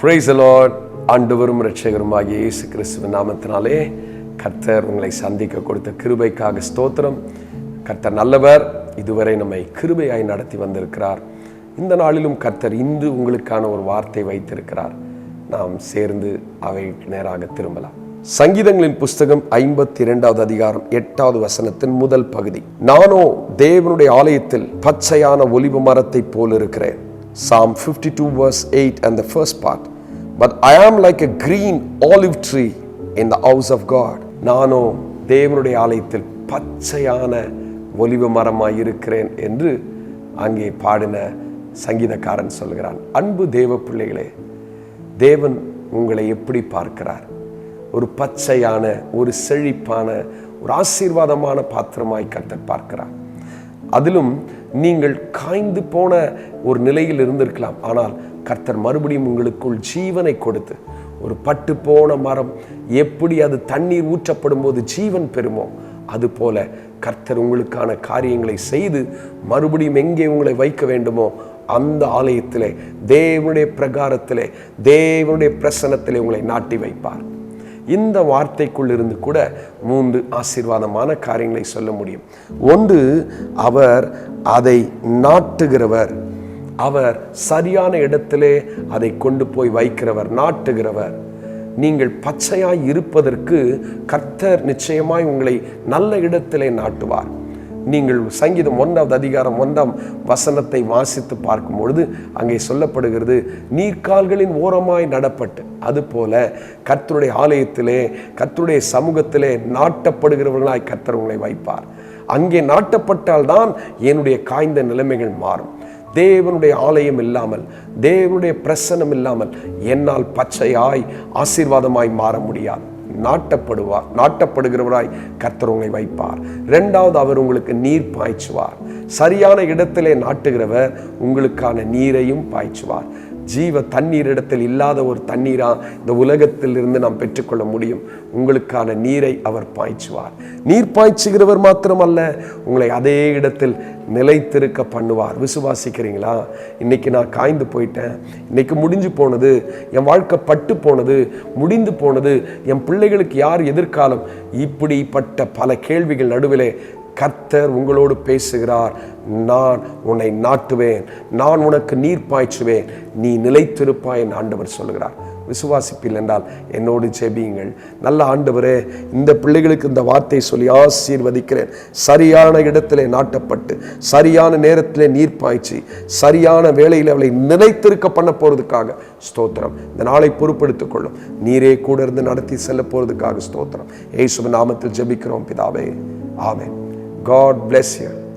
Price Lord ஆண்டவரும் ஆகிய இயேசு கிறிஸ்துவ நாமத்தினாலே கர்த்தர் உங்களை சந்திக்க கொடுத்த கிருபைக்காக ஸ்தோத்திரம். கர்த்தர் நல்லவர் இதுவரை நம்மை கிருபையாய் நடத்தி வந்திருக்கிறார். இந்த நாளிலும் கர்த்தர் இன்று உங்களுக்கான ஒரு வார்த்தை வைத்திருக்கிறார். நாம் சேர்ந்து அவை நேராக திரும்பலாம். சங்கீதங்களின் புஸ்தகம் ஐம்பத்தி இரண்டாவது அதிகாரம் எட்டாவது வசனத்தின் முதல் பகுதி. நானோ தேவனுடைய ஆலயத்தில் பச்சையான ஒலிவு மரத்தை போல் இருக்கிறேன். Psalm 52 verse 8 and the first part. But I am like a green olive tree in the house of God. நானோ தேவனுடைய ஆலயத்தில் பச்சையான ஒலிவு மரமாய் இருக்கிறேன் என்று அங்கே பாடின சங்கீதக்காரன் சொல்கிறான். அன்பு தேவ பிள்ளைகளே தேவன் உங்களை எப்படி பார்க்கிறார்? ஒரு பச்சையான ஒரு செழிப்பான ஒரு ஆசீர்வாதமான பாத்திரமாய் கர்த்தர் பார்க்கிறார். அதிலும் நீங்கள் காய்ந்து போன ஒரு நிலையில் இருந்திருக்கலாம். ஆனால் கர்த்தர் மறுபடியும் உங்களுக்குள் ஜீவனை கொடுத்து ஒரு பட்டு போன மரம் எப்படி அது தண்ணீர் ஊற்றப்படும் போது ஜீவன் பெறுமோ அதுபோல கர்த்தர் உங்களுக்கான காரியங்களை செய்து மறுபடியும் எங்கே உங்களை வைக்க வேண்டுமோ அந்த ஆலயத்திலே தேவனுடைய பிரகாரத்திலே தேவனுடைய பிரசனத்திலே உங்களை நாட்டி வைப்பார். இந்த வார்த்தைக்குள் இருந்து கூட மூன்று ஆசீர்வாதமான காரியங்களை சொல்ல முடியும். ஒன்று அவர் அதை நாட்டுகிறவர். அவர் சரியான இடத்திலே அதை கொண்டு போய் வைக்கிறவர் நாட்டுகிறவர். நீங்கள் பச்சையாய் இருப்பதற்கு கர்த்தர் நிச்சயமாய் உங்களை நல்ல இடத்திலே நாட்டுவார். நீங்கள் சங்கீதம் ஒன்றாவது அதிகாரம் ஒன்றாம் வசனத்தை வாசித்து பார்க்கும் பொழுது அங்கே சொல்லப்படுகிறது நீர்க்கால்களின் ஓரமாய் நடப்பட்டு. அதுபோல கர்த்தருடைய ஆலயத்திலே கர்த்தருடைய சமூகத்திலே நாட்டப்படுகிறவர்களாய் கர்த்தர் உங்களை வைப்பார். அங்கே நாட்டப்பட்டால்தான் என்னுடைய காய்ந்த நிலைமைகள் மாறும். தேவனுடைய ஆலயம் இல்லாமல் தேவனுடைய பிரசனம் இல்லாமல் என்னால் பச்சையாய் ஆசீர்வாதமாய் மாற முடியாது. நாட்டப்படுவார் நாட்டப்படுகிறவராய் கர்த்தர் உங்களை வைப்பார். ரெண்டாவது அவர் உங்களுக்கு நீர் பாய்ச்சுவார். சரியான இடத்திலே நாட்டுகிறவர் உங்களுக்கான நீரையும் பாய்ச்சுவார். ஜீவ தண்ணீர் இடத்தில் இல்லாத ஒரு தண்ணீரா இந்த உலகத்தில் இருந்து நாம் பெற்றுக்கொள்ள முடியும். உங்களுக்கான நீரை அவர் பாய்ச்சுவார். நீர் பாய்ச்சுகிறவர் மாத்திரமல்ல உங்களை அதே இடத்தில் நிலைத்திருக்க பண்ணுவார். விசுவாசிக்கிறீங்களா? இன்னைக்கு நான் காய்ந்து போயிட்டேன். இன்னைக்கு முடிஞ்சு போனது என் வாழ்க்கை பட்டு போனது முடிந்து போனது என் பிள்ளைகளுக்கு யார் எதிர்காலம்? இப்படிப்பட்ட பல கேள்விகள் நடுவிலே கர்த்தர் உங்களோடு பேசுகிறார். நான் உன்னை நாட்டுவேன். நான் உனக்கு நீர் பாய்ச்சுவேன். நீ நிலைத்திருப்பாய் என்று ஆண்டவர் சொல்லுகிறார். விசுவாசிப்பில் என்றால் என்னோடு ஜெபியுங்கள். நல்ல ஆண்டவரே இந்த பிள்ளைகளுக்கு இந்த வார்த்தை சொல்லி ஆசீர்வதிக்கிறேன். சரியான இடத்திலே நாட்டப்பட்டு சரியான நேரத்திலே நீர் பாய்ச்சி சரியான வேலையில் அவளை நிலைத்திருக்க பண்ண போறதுக்காக ஸ்தோத்திரம். இந்த நாளை பொறுப்படுத்திக் கொள்ளும். நீரே கூட இருந்து நடத்தி செல்ல போறதுக்காக ஸ்தோத்திரம். ஏசுவ நாமத்தில் ஜெபிக்கிறோம் பிதாவே. ஆமேன். God bless you.